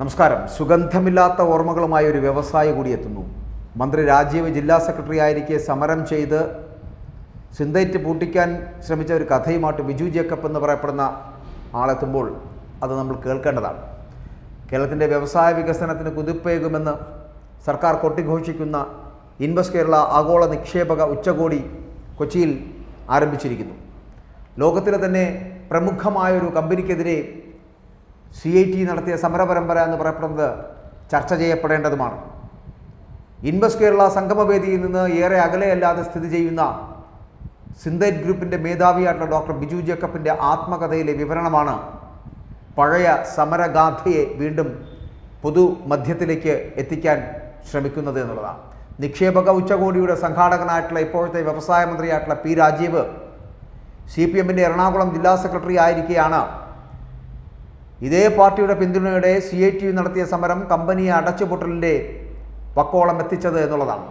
നമസ്കാരം. സുഗന്ധമില്ലാത്ത ഓർമ്മകളുമായി ഒരു വ്യവസായി കൂടി എത്തുന്നു. മന്ത്രി രാജീവ് ജില്ലാ സെക്രട്ടറി ആയിരിക്കെ സമരം ചെയ്ത് സിന്തൈറ്റ് പൂട്ടിക്കാൻ ശ്രമിച്ച ഒരു കഥയുമായിട്ട് ബിജു ജേക്കബ് എന്ന് പറയപ്പെടുന്ന ആളെത്തുമ്പോൾ അത് നമ്മൾ കേൾക്കേണ്ടതാണ്. കേരളത്തിന്റെ വ്യവസായ വികസനത്തിന് കുതിപ്പേകുമെന്ന് സർക്കാർ കൊട്ടിഘോഷിക്കുന്ന ഇൻവെസ്റ്റ് കേരള ആഗോള നിക്ഷേപക ഉച്ചകോടി കൊച്ചിയിൽ ആരംഭിച്ചിരിക്കുന്നു. ലോകത്തിലെ തന്നെ പ്രമുഖമായൊരു കമ്പനിക്കെതിരെ സി ഐ ടി നടത്തിയ സമരപരമ്പര എന്ന് പറയപ്പെടുന്നത് ചർച്ച ചെയ്യപ്പെടേണ്ടതുമാണ്. ഇൻവെസ്റ്റ് കേരള സംഗമവേദിയിൽ നിന്ന് ഏറെ അകലെയല്ലാതെ സ്ഥിതി ചെയ്യുന്ന സിന്തറ്റ് ഗ്രൂപ്പിന്റെ മേധാവിയായിട്ടുള്ള ഡോക്ടർ ബിജു ജേക്കബിന്റെ ആത്മകഥയിലെ വിവരണമാണ് പഴയ സമരഗാഥയെ വീണ്ടും പൊതു മധ്യത്തിലേക്ക് എത്തിക്കാൻ ശ്രമിക്കുന്നത് എന്നുള്ളതാണ്. നിക്ഷേപക ഉച്ചകോടിയുടെ സംഘാടകനായിട്ടുള്ള ഇപ്പോഴത്തെ വ്യവസായ മന്ത്രിയായിട്ടുള്ള പി രാജീവ് സി പി എമ്മിന്റെ എറണാകുളം ജില്ലാ സെക്രട്ടറി ആയിരിക്കെയാണ് ഇതേ പാർട്ടിയുടെ പിന്തുണയോടെ സി ഐ ടി യു നടത്തിയ സമരം കമ്പനിയെ അടച്ചുപൂട്ടലിന്റെ പക്കോളം എത്തിച്ചത് എന്നുള്ളതാണ്.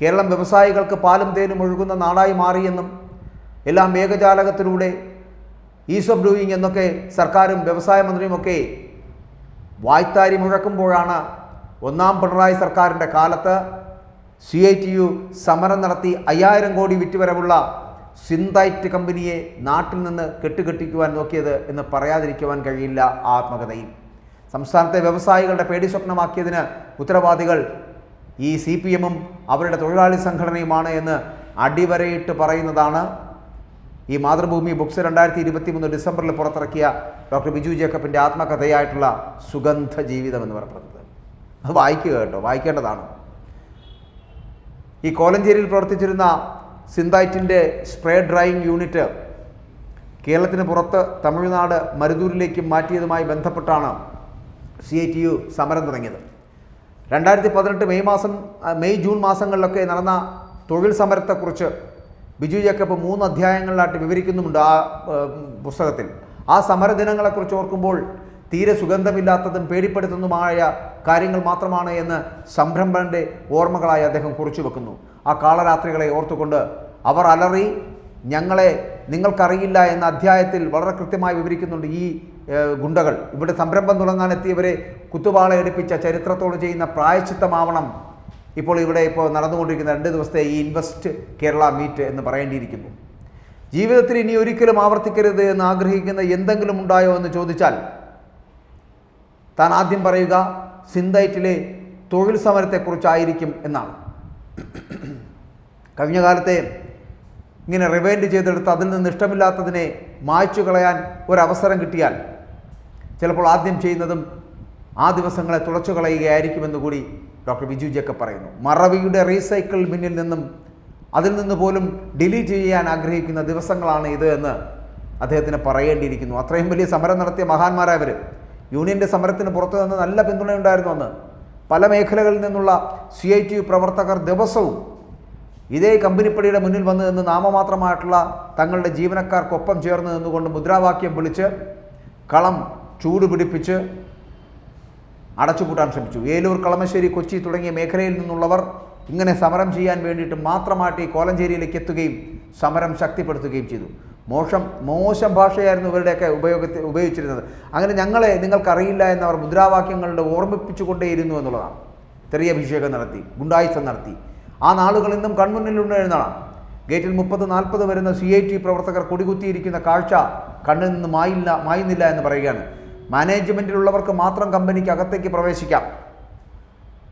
കേരളം വ്യവസായികൾക്ക് പാലും തേനും ഒഴുകുന്ന നാടായി മാറിയെന്നും എല്ലാം ഏകജാലകത്തിലൂടെ ഈസ് ഓഫ് ഡൂയിങ് എന്നൊക്കെ സർക്കാരും വ്യവസായ മന്ത്രിയുമൊക്കെ വായ്ത്താരി മുഴക്കുമ്പോഴാണ് ഒന്നാം പിണറായി സർക്കാരിന്റെ കാലത്ത് സി ഐ ടി യു സമരം നടത്തി അയ്യായിരം കോടി വിറ്റുവരവുള്ള സിന്തൈറ്റ് കമ്പനിയെ നാട്ടിൽ നിന്ന് കെട്ടുകെട്ടിക്കുവാൻ നോക്കിയത് എന്ന് പറയാതിരിക്കുവാൻ കഴിയില്ല ആത്മകഥയിൽ. സംസ്ഥാനത്തെ വ്യവസായികളുടെ പേടി സ്വപ്നമാക്കിയതിന് ഉത്തരവാദികൾ ഈ സി പി എമ്മും അവരുടെ തൊഴിലാളി സംഘടനയുമാണ് എന്ന് അടിവരയിട്ട് പറയുന്നതാണ് ഈ മാതൃഭൂമി ബുക്സ് രണ്ടായിരത്തി ഇരുപത്തി മൂന്ന് ഡിസംബറിൽ പുറത്തിറക്കിയ ഡോക്ടർ ബിജു ജേക്കബിന്റെ ആത്മകഥയായിട്ടുള്ള സുഗന്ധ ജീവിതം എന്ന് പറയുന്നത് അത് വായിക്കുക കേട്ടോ വായിക്കേണ്ടതാണ്. ഈ കോലഞ്ചേരിയിൽ പ്രവർത്തിച്ചിരുന്ന സിന്തൈറ്റിന്റെ സ്പ്രേ ഡ്രൈയിങ് യൂണിറ്റ് കേരളത്തിന് പുറത്ത് തമിഴ്നാട് മരുതൂരിലേക്ക് മാറ്റിയതുമായി ബന്ധപ്പെട്ടാണ് സി ഐ ടി യു സമരം തുടങ്ങിയത്. രണ്ടായിരത്തി പതിനെട്ട് മെയ് മാസം മെയ് ജൂൺ മാസങ്ങളിലൊക്കെ നടന്ന തൊഴിൽ സമരത്തെക്കുറിച്ച് ബിജു ജേക്കബ് മൂന്ന് അധ്യായങ്ങളിലായിട്ട് വിവരിക്കുന്നുമുണ്ട് ആ പുസ്തകത്തിൽ. ആ സമരദിനങ്ങളെക്കുറിച്ച് ഓർക്കുമ്പോൾ തീരെ സുഗന്ധമില്ലാത്തതും പേടിപ്പെടുത്തുന്നതുമായ കാര്യങ്ങൾ മാത്രമാണ് എന്ന് സംരംഭന്റെ ഓർമ്മകളായി അദ്ദേഹം കുറിച്ചു വെക്കുന്നു. ആ കാളരാത്രികളെ ഓർത്തുകൊണ്ട് അവർ അലറി ഞങ്ങളെ നിങ്ങൾക്കറിയില്ല എന്ന അധ്യായത്തിൽ വളരെ കൃത്യമായി വിവരിക്കുന്നുണ്ട് ഈ ഗുണ്ടകൾ. ഇവിടെ സംരംഭം തുടങ്ങാൻ എത്തിയവരെ കുത്തുപാള എടുപ്പിച്ച ചരിത്രത്തോട് ചെയ്യുന്ന പ്രായച്ചിത്തമാവണം ഇപ്പോൾ ഇവിടെ ഇപ്പോൾ നടന്നുകൊണ്ടിരിക്കുന്ന രണ്ട് ദിവസത്തെ ഈ ഇൻവെസ്റ്റ് കേരള മീറ്റ് എന്ന് പറയേണ്ടിയിരിക്കുന്നു. ജീവിതത്തിൽ ഇനി ഒരിക്കലും ആവർത്തിക്കരുത് എന്ന് ആഗ്രഹിക്കുന്ന എന്തെങ്കിലും ഉണ്ടായോ എന്ന് ചോദിച്ചാൽ താൻ ആദ്യം പറയുക സിന്തൈറ്റിലെ തൊഴിൽ സമരത്തെക്കുറിച്ചായിരിക്കും എന്നാണ്. കഴിഞ്ഞ കാലത്തെ ഇങ്ങനെ റിവൈൻഡ് ചെയ്തെടുത്ത് അതിൽ നിന്ന് ഇഷ്ടമില്ലാത്തതിനെ മായ്ച്ചു കളയാൻ ഒരവസരം കിട്ടിയാൽ ചിലപ്പോൾ ആദ്യം ചെയ്യുന്നതും ആ ദിവസങ്ങളെ തുളച്ചു കളയുകയായിരിക്കുമെന്ന് കൂടി ഡോക്ടർ ബിജു ജേക്കബ് പറയുന്നു. മറവിയുടെ റീസൈക്കിൾ ബിന്നിൽ നിന്നും അതിൽ നിന്ന് പോലും ഡിലീറ്റ് ചെയ്യാൻ ആഗ്രഹിക്കുന്ന ദിവസങ്ങളാണ് ഇത് എന്ന് അദ്ദേഹത്തിന് പറയേണ്ടിയിരിക്കുന്നു. അത്രയും വലിയ സമരം നടത്തിയ മഹാന്മാരായവർ യൂണിയന്റെ സമരത്തിന് പുറത്തു നിന്ന് നല്ല പിന്തുണയുണ്ടായിരുന്നു അന്ന്. പല മേഖലകളിൽ നിന്നുള്ള സി ഐ ടി യു പ്രവർത്തകർ ദിവസവും ഇതേ കമ്പനിപ്പടിയുടെ മുന്നിൽ വന്ന് നിന്ന് നാമമാത്രമായിട്ടുള്ള തങ്ങളുടെ ജീവനക്കാർക്കൊപ്പം ചേർന്ന് നിന്നുകൊണ്ട് മുദ്രാവാക്യം വിളിച്ച് കളം ചൂടുപിടിപ്പിച്ച് അടച്ചുപൂട്ടാൻ ശ്രമിച്ചു. ഏലൂർ കളമശ്ശേരി കൊച്ചി തുടങ്ങിയ മേഖലയിൽ നിന്നുള്ളവർ ഇങ്ങനെ സമരം ചെയ്യാൻ വേണ്ടിയിട്ട് മാത്രമായിട്ട് ഈ കോലഞ്ചേരിയിലേക്ക് എത്തുകയും സമരം ശക്തിപ്പെടുത്തുകയും ചെയ്തു. മോശം മോശം ഭാഷയായിരുന്നു ഇവരുടെയൊക്കെ ഉപയോഗത്തിൽ ഉപയോഗിച്ചിരുന്നത്. അങ്ങനെ ഞങ്ങളെ നിങ്ങൾക്കറിയില്ല എന്നവർ മുദ്രാവാക്യങ്ങളുടെ ഓർമ്മിപ്പിച്ചുകൊണ്ടേയിരുന്നു എന്നുള്ളതാണ്. ചെറിയ അഭിഷേകം നടത്തി ഗുണ്ടായുസം നടത്തി. ആ നാളുകൾ ഇന്നും കൺമുന്നിലുണ്ട് എഴുന്നതാണ് ഗേറ്റിൽ മുപ്പത് നാൽപ്പത് വരുന്ന സി ഐ ടി പ്രവർത്തകർ കൊടികുത്തിയിരിക്കുന്ന കാഴ്ച കണ്ണിൽ നിന്ന് മായില്ല മായുന്നില്ല എന്ന് പറയുകയാണ്. മാനേജ്മെന്റിലുള്ളവർക്ക് മാത്രം കമ്പനിക്ക് അകത്തേക്ക് പ്രവേശിക്കാം.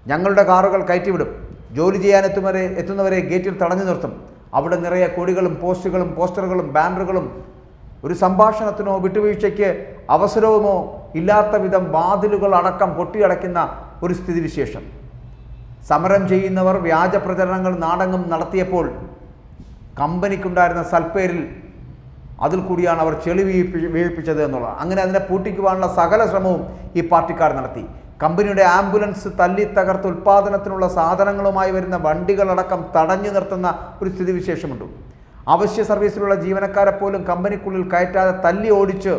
ഞങ്ങളുടെ കാറുകൾ കയറ്റിവിടും. ജോലി ചെയ്യാൻ എത്തുന്നവരെ എത്തുന്നവരെ ഗേറ്റിൽ തടഞ്ഞു നിർത്തും. അവിടെ നിറയെ കൊടികളും പോസ്റ്റുകളും പോസ്റ്ററുകളും ബാനറുകളും ഒരു സംഭാഷണത്തിനോ വിട്ടുവീഴ്ചയ്ക്ക് അവസരവുമോ ഇല്ലാത്ത വിധം വാതിലുകൾ അടക്കം പൊട്ടിയടയ്ക്കുന്ന ഒരു സ്ഥിതിവിശേഷം. സമരം ചെയ്യുന്നവർ വ്യാജ പ്രചരണങ്ങൾ നാടകം നടത്തിയപ്പോൾ കമ്പനിക്കുണ്ടായിരുന്ന സൽപ്പേരിൽ അതിൽ കൂടിയാണ് അവർ ചെളി വീഴ്പ്പി വീഴ്പ്പിച്ചത് എന്നുള്ളത്. അങ്ങനെ അതിനെ പൂട്ടിക്കുവാനുള്ള സകല ശ്രമവും ഈ പാർട്ടിക്കാർ നടത്തി. കമ്പനിയുടെ ആംബുലൻസ് തല്ലി തകർത്ത് ഉൽപ്പാദനത്തിനുള്ള സാധനങ്ങളുമായി വരുന്ന വണ്ടികളടക്കം തടഞ്ഞു നിർത്തുന്ന ഒരു സ്ഥിതിവിശേഷമുണ്ട്. അവശ്യ സർവീസിലുള്ള ജീവനക്കാരെ പോലും കമ്പനിക്കുള്ളിൽ കയറ്റാതെ തല്ലി ഓടിച്ച്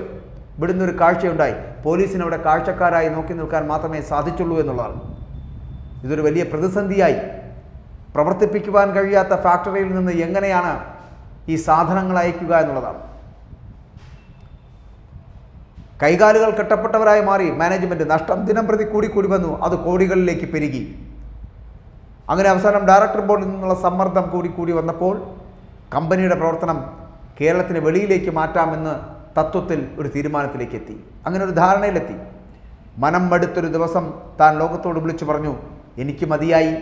വിടുന്നൊരു കാഴ്ചയുണ്ടായി. പോലീസിനവിടെ കാഴ്ചക്കാരായി നോക്കി നിൽക്കാൻ മാത്രമേ സാധിച്ചുള്ളൂ എന്നുള്ളതാണ്. ഇതൊരു വലിയ പ്രതിസന്ധിയായി പ്രവർത്തിപ്പിക്കുവാൻ കഴിയാത്ത ഫാക്ടറിയിൽ നിന്ന് എങ്ങനെയാണ് ഈ സാധനങ്ങൾ അയക്കുക എന്നുള്ളതാണ്. കൈകാലുകൾ കെട്ടപ്പെട്ടവരായി മാറി മാനേജ്മെന്റ് നഷ്ടം ദിനം പ്രതി കൂടി കൂടി വന്നു അത് കോടികളിലേക്ക് പെരുകി. അങ്ങനെ അവസാനം ഡയറക്ടർ ബോർഡിൽ നിന്നുള്ള സമ്മർദ്ദം കൂടി കൂടി വന്നപ്പോൾ കമ്പനിയുടെ പ്രവർത്തനം കേരളത്തിന് വെളിയിലേക്ക് മാറ്റാമെന്ന് തത്വത്തിൽ ഒരു തീരുമാനത്തിലേക്ക് എത്തി. അങ്ങനെ ഒരു ധാരണയിലെത്തി. മനം മടുത്തൊരു ദിവസം താൻ ലോകത്തോട് വിളിച്ചു പറഞ്ഞു എനിക്ക് മതിയായി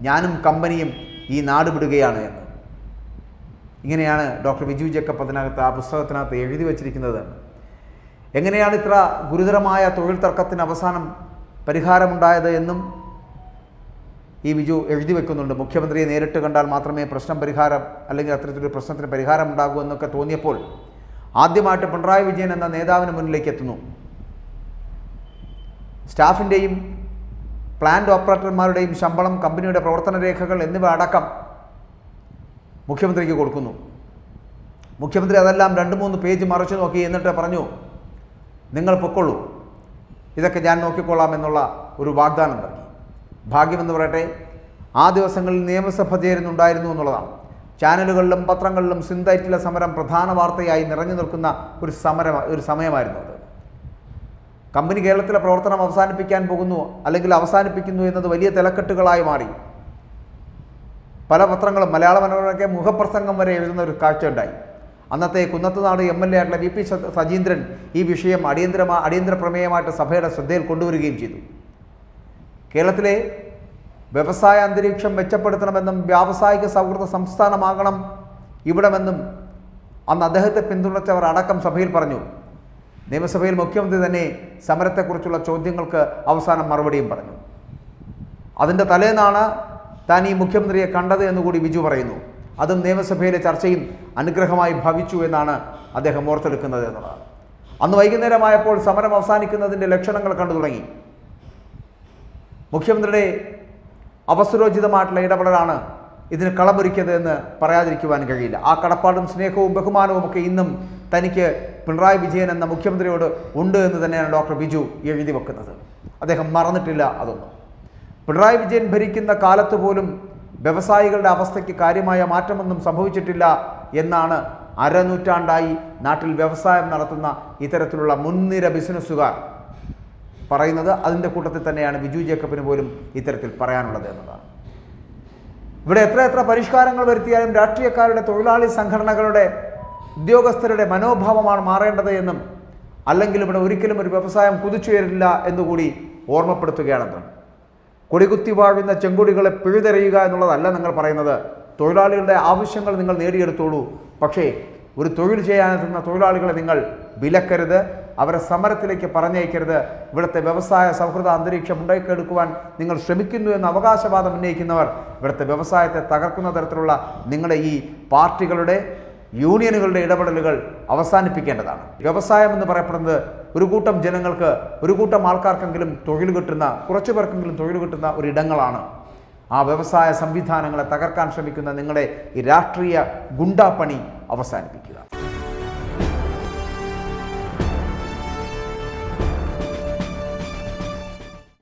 ഞാനും കമ്പനിയും ഈ നാട് വിടുകയാണ് എന്ന്. ഇങ്ങനെയാണ് ഡോക്ടർ ബിജു ജേക്കബ് ആ പുസ്തകത്തിനകത്ത് എഴുതി വച്ചിരിക്കുന്നത്. എങ്ങനെയാണ് ഇത്ര ഗുരുതരമായ തൊഴിൽ തർക്കത്തിന് അവസാനം പരിഹാരമുണ്ടായത് എന്നും ഈ ബിജു എഴുതി വെക്കുന്നുണ്ട്. മുഖ്യമന്ത്രിയെ നേരിട്ട് കണ്ടാൽ മാത്രമേ പ്രശ്നം പരിഹാരം അല്ലെങ്കിൽ അത്തരത്തിലൊരു പ്രശ്നത്തിന് പരിഹാരം ഉണ്ടാകൂ എന്നൊക്കെ തോന്നിയപ്പോൾ ആദ്യമായിട്ട് പിണറായി വിജയൻ എന്ന നേതാവിന് മുന്നിലേക്ക് എത്തുന്നു. സ്റ്റാഫിന്റെയും പ്ലാന്റ് ഓപ്പറേറ്റർമാരുടെയും ശമ്പളം കമ്പനിയുടെ പ്രവർത്തന രേഖകൾ എന്നിവ അടക്കം മുഖ്യമന്ത്രിക്ക് കൊടുക്കുന്നു. മുഖ്യമന്ത്രി അതെല്ലാം രണ്ട് മൂന്ന് പേജ് മറിച്ചു നോക്കി എന്നിട്ട് പറഞ്ഞു നിങ്ങൾ പൊക്കൊള്ളൂ ഇതൊക്കെ ഞാൻ നോക്കിക്കൊള്ളാം എന്നുള്ള ഒരു വാഗ്ദാനം നൽകി. ഭാഗ്യമെന്ന് പറയട്ടെ ആ ദിവസങ്ങളിൽ നിയമസഭ ചേരുന്നുണ്ടായിരുന്നു എന്നുള്ളതാണ്. ചാനലുകളിലും പത്രങ്ങളിലും സിന്തൈറ്റിലെ സമരം പ്രധാന വാർത്തയായി നിറഞ്ഞു നിൽക്കുന്ന ഒരു സമരം ഒരു സമയമായിരുന്നു കമ്പനി കേരളത്തിലെ പ്രവർത്തനം അവസാനിപ്പിക്കാൻ പോകുന്നു അല്ലെങ്കിൽ അവസാനിപ്പിക്കുന്നു എന്നത് വലിയ തിലക്കെട്ടുകളായി മാറി. പല പത്രങ്ങളും മലയാള മനോരമയ്ക്ക് മുഖപ്രസംഗം വരെ എഴുതുന്ന ഒരു കാഴ്ചയുണ്ടായി അന്നത്തെ കുന്നത്തുനാട് എം എൽ എ ആയിട്ടുള്ള വി പി സജീന്ദ്രൻ ഈ വിഷയം അടിയന്തരമാ അടിയന്തര പ്രമേയമായിട്ട് സഭയുടെ ശ്രദ്ധയിൽ കൊണ്ടുവരികയും ചെയ്തു. കേരളത്തിലെ വ്യവസായ അന്തരീക്ഷം മെച്ചപ്പെടുത്തണമെന്നും വ്യാവസായിക സൗഹൃദ സംസ്ഥാനമാകണം ഇവിടമെന്നും അന്ന് അദ്ദേഹത്തെ പിന്തുണച്ചവർ അടക്കം സഭയിൽ പറഞ്ഞു. നിയമസഭയിൽ മുഖ്യമന്ത്രി തന്നെ സമരത്തെക്കുറിച്ചുള്ള ചോദ്യങ്ങൾക്ക് അവസാനം മറുപടിയും പറഞ്ഞു. അതിന്റെ തലേന്നാണ് താൻ ഈ മുഖ്യമന്ത്രിയെ കണ്ടത് എന്ന് കൂടി ബിജു പറയുന്നു. അതും നിയമസഭയിലെ ചർച്ചയും അനുഗ്രഹമായി ഭവിച്ചു എന്നാണ് അദ്ദേഹം ഓർത്തെടുക്കുന്നത് എന്നുള്ളതാണ്. അന്ന് വൈകുന്നേരമായപ്പോൾ സമരം അവസാനിക്കുന്നതിന്റെ ലക്ഷണങ്ങൾ കണ്ടു തുടങ്ങി. മുഖ്യമന്ത്രിയുടെ അവസരോചിതമായിട്ടുള്ള ഇടപെടലാണ് ഇതിന് കളമൊരുക്കിയത് എന്ന് പറയാതിരിക്കുവാൻ കഴിയില്ല. ആ കടപ്പാടും സ്നേഹവും ബഹുമാനവും ഒക്കെ ഇന്നും തനിക്ക് പിണറായി വിജയൻ എന്ന മുഖ്യമന്ത്രിയോട് ഉണ്ട് എന്ന് തന്നെയാണ് ഡോക്ടർ ബിജു എഴുതി വെക്കുന്നത്. അദ്ദേഹം മറന്നിട്ടില്ല അതൊന്നും. പിണറായി വിജയൻ ഭരിക്കുന്ന കാലത്ത് പോലും വ്യവസായികളുടെ അവസ്ഥയ്ക്ക് കാര്യമായ മാറ്റമൊന്നും സംഭവിച്ചിട്ടില്ല എന്നാണ് അരനൂറ്റാണ്ടായി നാട്ടിൽ വ്യവസായം നടത്തുന്ന ഇത്തരത്തിലുള്ള മുൻനിര ബിസിനസ്സുകാർ പറയുന്നത്. അതിന്റെ കൂട്ടത്തിൽ തന്നെയാണ് ബിജു ജേക്കബിന് പോലും ഇത്തരത്തിൽ പറയാനുള്ളത് എന്നതാണ്. ഇവിടെ എത്ര എത്ര പരിഷ്കാരങ്ങൾ വരുത്തിയാലും രാഷ്ട്രീയക്കാരുടെ തൊഴിലാളി സംഘടനകളുടെ ഉദ്യോഗസ്ഥരുടെ മനോഭാവമാണ് മാറേണ്ടത് എന്നും അല്ലെങ്കിൽ ഇവിടെ ഒരിക്കലും ഒരു വ്യവസായം കുതിച്ചുയരില്ല എന്നുകൂടി ഓർമ്മപ്പെടുത്തുകയാണത്ര കൊടികുത്തി വാഴുന്ന ചെങ്കൊടികളെ പിഴുതെറിയുക എന്നുള്ളതല്ല നിങ്ങൾ പറയുന്നത്. തൊഴിലാളികളുടെ ആവശ്യങ്ങൾ നിങ്ങൾ നേടിയെടുത്തോളൂ. പക്ഷേ ഒരു തൊഴിൽ ചെയ്യാനെത്തുന്ന തൊഴിലാളികളെ നിങ്ങൾ വിലക്കരുത്. അവരെ സമരത്തിലേക്ക് പറഞ്ഞയക്കരുത്. ഇവിടുത്തെ വ്യവസായ സൗഹൃദ അന്തരീക്ഷം ഉണ്ടാക്കിയെടുക്കുവാൻ നിങ്ങൾ ശ്രമിക്കുന്നു എന്ന അവകാശവാദം ഉന്നയിക്കുന്നവർ ഇവിടുത്തെ വ്യവസായത്തെ തകർക്കുന്ന തരത്തിലുള്ള നിങ്ങളുടെ ഈ പാർട്ടികളുടെ യൂണിയനുകളുടെ ഇടപെടലുകൾ അവസാനിപ്പിക്കേണ്ടതാണ്. വ്യവസായം എന്ന് പറയപ്പെടുന്നത് ഒരു കൂട്ടം ജനങ്ങൾക്ക് ഒരു കൂട്ടം ആൾക്കാർക്കെങ്കിലും തൊഴിൽ കിട്ടുന്ന കുറച്ചു പേർക്കെങ്കിലും തൊഴിൽ കിട്ടുന്ന ഒരു ഇടങ്ങളാണ്. ആ വ്യവസായ സംവിധാനങ്ങളെ തകർക്കാൻ ശ്രമിക്കുന്ന നിങ്ങളുടെ ഈ രാഷ്ട്രീയ ഗുണ്ടാപ്പണി അവസാനിപ്പിക്കുക.